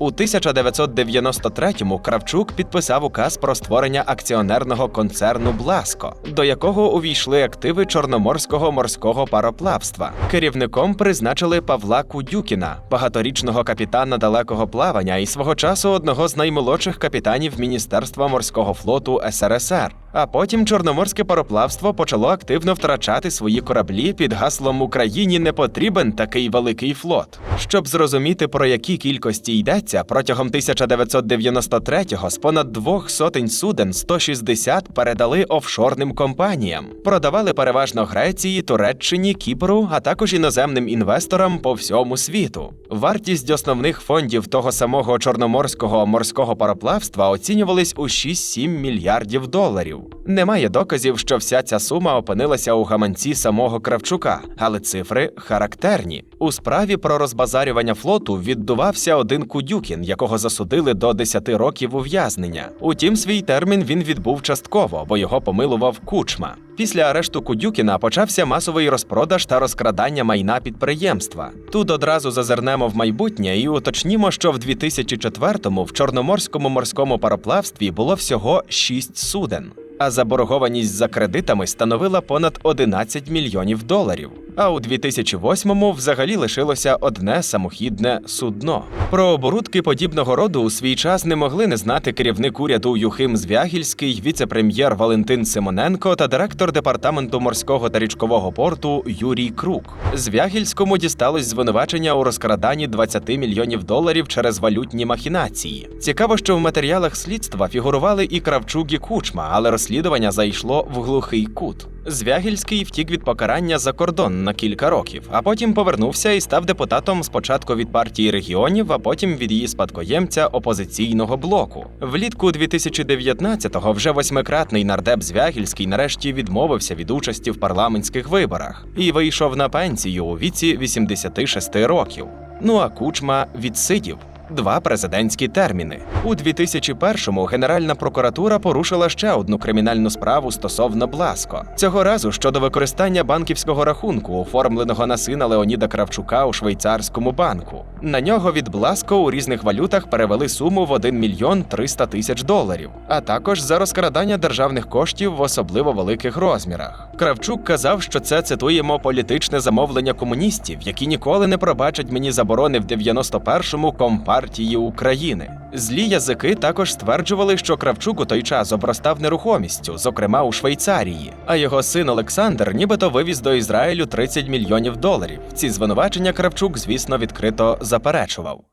У 1993-му Кравчук підписав указ про створення акціонерного концерну Бласко, до якого увійшли активи Чорноморського морського пароплавства. Керівником призначили Павла Кудюкіна, багаторічного капітана далекого плавання і свого часу одного з наймолодших капітанів Міністерства морського флоту СРСР. А потім Чорноморське пароплавство почало активно втрачати свої кораблі під гаслом Україні не потрібен такий великий флот. Щоб зрозуміти про які кількості йдеться, протягом 1993-го з понад двох сотень суден 160 передали офшорним компаніям, продавали переважно Греції, Туреччині, Кіпру, а також іноземним інвесторам по всьому світу. Вартість основних фондів того самого чорноморського морського пароплавства оцінювались у 6-7 мільярдів доларів. Немає доказів, що вся ця сума опинилася у гаманці самого Кравчука, але цифри характерні. У справі про розбазарювання флоту віддувався один Кудюкін, якого засудили до 10 років ув'язнення. Утім, свій термін він відбув частково, бо його помилував кучма. Після арешту Кудюкіна почався масовий розпродаж та розкрадання майна підприємства. Тут одразу зазирнемо в майбутнє і уточнімо, що в 2004-му в Чорноморському морському пароплавстві було всього 6 суден. А заборгованість за кредитами становила понад 11 мільйонів доларів. А у 2008-му взагалі лишилося одне самохідне судно. Про оборудки подібного роду у свій час не могли не знати керівник уряду Юхим Звягільський, віце-прем'єр Валентин Симоненко та директор департаменту морського та річкового порту Юрій Крук. Звягільському дісталось звинувачення у розкраданні 20 мільйонів доларів через валютні махінації. Цікаво, що в матеріалах слідства фігурували і Кравчук, і Кучма, але розслідування зайшло в глухий кут. Звягільський втік від покарання за кордон на кілька років, а потім повернувся і став депутатом спочатку від партії регіонів, а потім від її спадкоємця опозиційного блоку. Влітку 2019-го вже восьмикратний нардеп Звягільський нарешті відмовився від участі в парламентських виборах і вийшов на пенсію у віці 86 років. Ну а кучма відсидів. Два президентські терміни у 2001-му Генеральна прокуратура порушила ще одну кримінальну справу стосовно Бласко. Цього разу щодо використання банківського рахунку, оформленого на сина Леоніда Кравчука у швейцарському банку. На нього від Бласко у різних валютах перевели суму в 1 мільйон 300 тисяч доларів, а також за розкрадання державних коштів в особливо великих розмірах. Кравчук казав, що це цитуємо політичне замовлення комуністів, які ніколи не пробачать мені заборони в 91-му компартії України. Злі язики також стверджували, що Кравчук у той час обростав нерухомістю, зокрема у Швейцарії, а його син Олександр нібито вивіз до Ізраїлю 30 мільйонів доларів. Ці звинувачення Кравчук, звісно, відкрито заперечував.